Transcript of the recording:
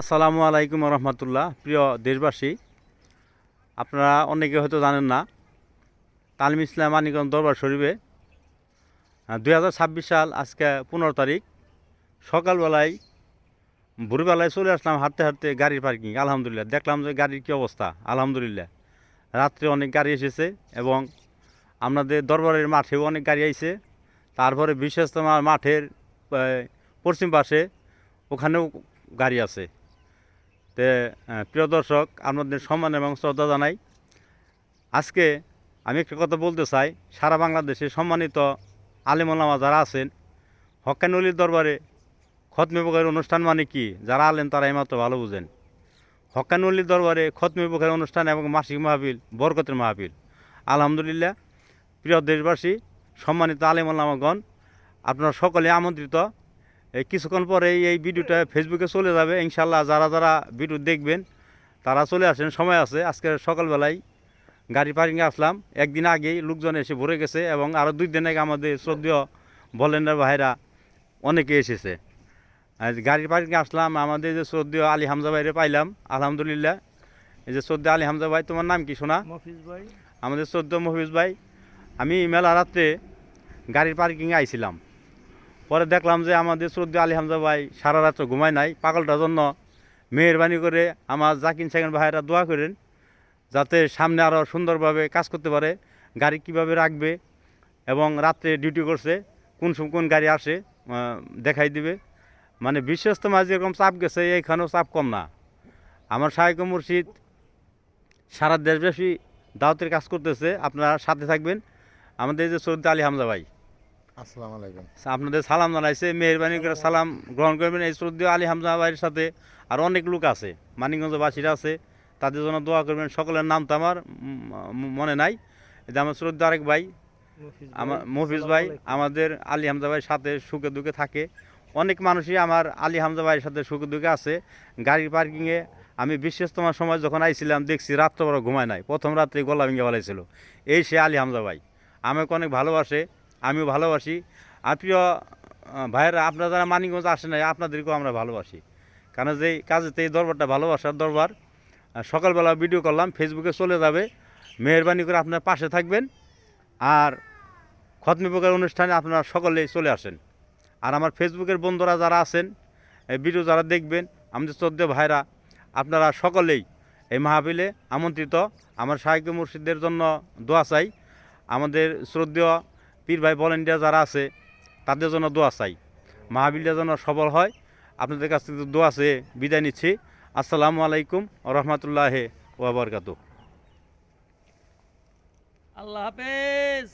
আসসালামু আলাইকুম রহমতুল্লাহ। প্রিয় দেশবাসী, আপনারা অনেকে হয়তো জানেন না, তালিম ইসলাম মানিকগঞ্জ দরবার শরীফে দু হাজার ছাব্বিশ সাল আজকে পনেরো তারিখ, সকালবেলায়, ভোরবেলায় চলে আসলাম হাঁটতে হাঁটতে গাড়ির পার্কিং আলহামদুলিল্লাহ। দেখলাম যে গাড়ির কী অবস্থা, আলহামদুলিল্লাহ। রাত্রে অনেক গাড়ি এসেছে এবং আপনাদের দরবারের মাঠেও অনেক গাড়ি আইছে। তারপরে বিশেষ তোমার মাঠের পশ্চিম পাশে ওখানেও গাড়ি আছে। তে প্রিয় দর্শক, আপনাদের সম্মান এবং শ্রদ্ধা জানাই। আজকে আমি একটা কথা বলতে চাই। সারা বাংলাদেশে সম্মানিত আলেমুলামা যারা আছেন হকানুলির দরবারে খতমে বুকের অনুষ্ঠান মানে কি? যারা আলেন, তারা এইমাত্র ভালো বুঝেন। হকানুলির দরবারে খতমে বুকের অনুষ্ঠান এবং মাসিক মাহফিল বরকতের মাহফিল। আলহামদুলিল্লাহ, প্রিয় দেশবাসী, সম্মানিত আলেমুলামাগণ আপনারা সকলে আমন্ত্রিত। কিছুক্ষণ পরে এই ভিডিওটা ফেসবুকে চলে যাবে ইনশাল্লাহ যারা যারা ভিডিও দেখবেন তারা চলে আসেন সময় আছে। আজকে সকালবেলায় গাড়ি পার্কিংয়ে আসলাম। একদিন আগেই লোকজন এসে ভরে গেছে এবং আরও দুই দিন আগে আমাদের শ্রদ্ধেয় ভলেন্টার ভাইরা অনেকে এসেছে। গাড়ি পার্কিংয়ে আসলাম আমাদের যে শ্রদ্ধেয় আলী হামজা ভাইরে পাইলাম আলহামদুলিল্লাহ। এই যে শ্রদ্ধেয় আলী হামজা ভাই তোমার নাম কি শোনা? মফিজ ভাই। আমাদের চোদ্দ মফিজ ভাই আমি মেলা রাত্রে গাড়ির পার্কিংয়ে আইছিলাম। পরে দেখলাম যে আমাদের শ্রদ্ধা আলী হামজা ভাই সারা রাত্র ঘুমায় নাই, পাগলটার জন্য মেহরবানি করে আমার জাকিন সেকেন্ড ভাইয়েরা দোয়া করেন যাতে সামনে আরও সুন্দরভাবে কাজ করতে পারে, গাড়ি কীভাবে রাখবে এবং রাত্রে ডিউটি করছে, কোন সময় কোন গাড়ি আসে দেখাই দিবে। মানে বিশেষ তো মাঝে এরকম চাপ গেছে, এইখানেও চাপ কম না। আমার সাহেক মুর্শিদ সারা দেশব্যাপী দাওয়াতের কাজ করতেছে, আপনারা সাথে থাকবেন। আমাদের যে সৈয়দ আলী হামজা ভাই। আসসালামু আলাইকুম। আপনাদের সালাম জানাইছে মেহরবানি করে সালাম গ্রহণ করবেন এই শ্রদ্ধেয় আলী হামজা ভাইয়ের সাথে। আর অনেক লোক আছে মানিকগঞ্জবাসীরা আছে তাদের জন্য দোয়া করবেন। সকলের নাম তো আমার মনে নাই। এটা আমার শ্রদ্ধা আরেক ভাই আমার মফিজ ভাই আমাদের আলী হামজা ভাইয়ের সাথে সুখে দুঃখে থাকে। অনেক মানুষই আমার আলী হামজা ভাইয়ের সাথে সুখে দুঃখে আছে। গাড়ির পার্কিংয়ে আমি বিশেষতম সময় যখন আইছিলাম দেখছি রাত্র বড় ঘুমায় নাই। প্রথম রাত্রে গলা ভেঙে ফেলাইছিল। এই সে আলী হামজা ভাই। আমাকে অনেক ভালোবাসে। আমিও ভালোবাসি। আর প্রিয় ভাইয়েরা, আপনারা যারা মানিকগঞ্জ আসে নাই, আপনাদেরকেও আমরা ভালোবাসি। কারণ যে কাজেতে এই দরবারটা ভালোবাসার দরবার। সকালবেলা ভিডিও করলাম ফেসবুকে চলে যাবে। মেহরবানি করে আপনার পাশে থাকবেন। আর খতমি প্রকার অনুষ্ঠানে আপনারা সকলেই চলে আসেন। আর আমার ফেসবুকের বন্ধুরা যারা আছেন ভিডিও যারা দেখবেন, আমাদের শ্রদ্ধেয় ভাইরা, আপনারা সকলেই এই মাহফিলে আমন্ত্রিত। আমার সাহিত্য মুর্শিদদের জন্য দোয়া চাই। আমাদের শ্রদ্ধেয় পীর ভাই ভলেন্টিয়ার যারা আছে, তাদের জন্য দোয়া চাই। মাহাবিলটা যেন সবল হয়। আপনাদের কাছ থেকে দোয়া চেয়ে বিদায় নিচ্ছি। আসসালামু আলাইকুম রহমতুল্লাহ ওয়াবরকাত আল্লাহ হাফেজ।